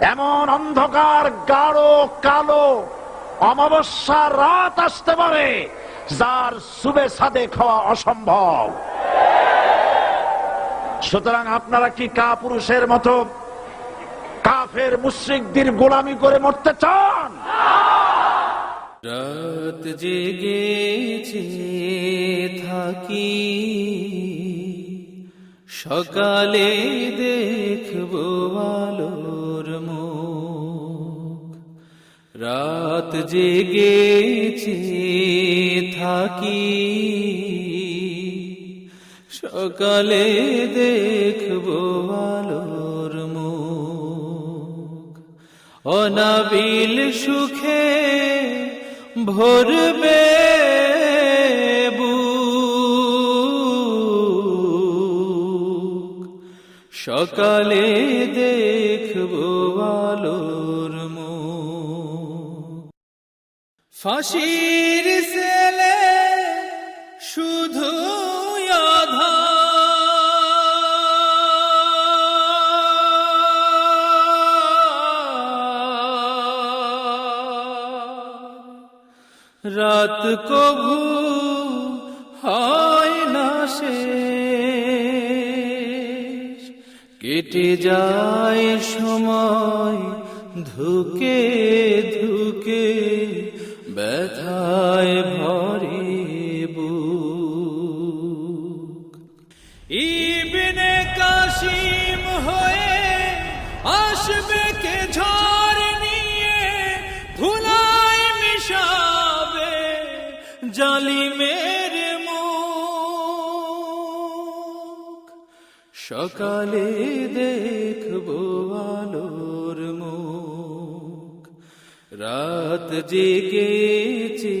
এমন অন্ধকার, গাঢ়, কালো অমাবস্যার রাত আসতে পারে, যার সুবে সাদে খাওয়া অসম্ভব। সুতরাং আপনারা কি কা পুরুষের মতো কাফের মুশ্রিকদের গোলামি করে মরতে চান? রাত জেগেছে থাকি, সকালে দেখব মুখ রাত জেগেছে থাকি সকালে দেখব আলোর মুখ অনাবিল সুখে ভরবে। সকালে দেখব আলোর ফাঁসির সেলে শুধু রাত কভু হয় না শেষ। কেটে যায় সময় ধুকে ধুকে ব্যথায় ভরে বুক। ইবনে কাশিম হয়ে আসবে কে ঝড় নিয়ে মিশাবে জালিমের মুখ। সকালে দেখব আলোর মুখ। রাত জেগেছে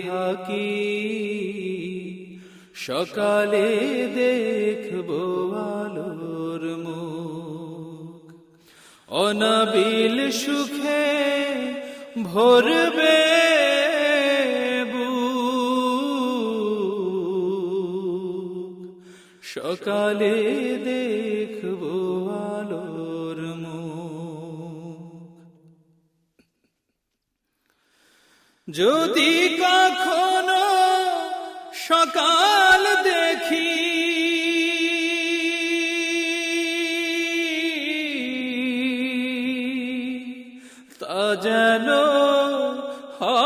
থাকি সকালে দেখব আলোর মুখ অনাবিল সুখে ভরবে। সকালে দেখব যদি কখনো সকাল দেখি তা যেন হয়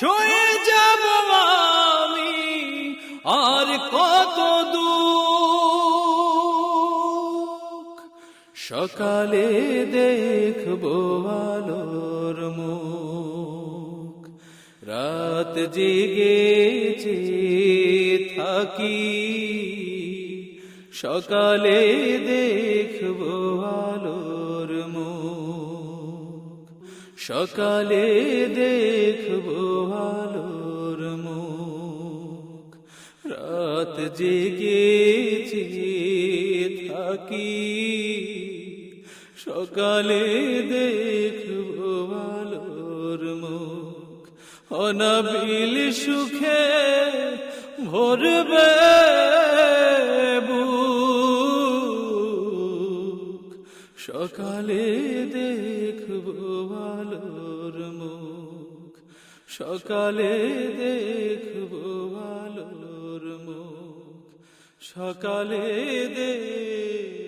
সয়ে যাব আমি আর কত সকালে দেখব আলোর মুখ। রাত জেগেছে, থাকি। সকালে দেখব আলোর সকালে দেখব আলোর মুখ। রাত জেগেছে থাকি। সকালে দেখব আলোর মুখ। অনাবিল সুখে ভরবে বুক। সকালে দেখব আলোর মুখ। সকালে দেখব আলোর মুখ। সকালে দেখ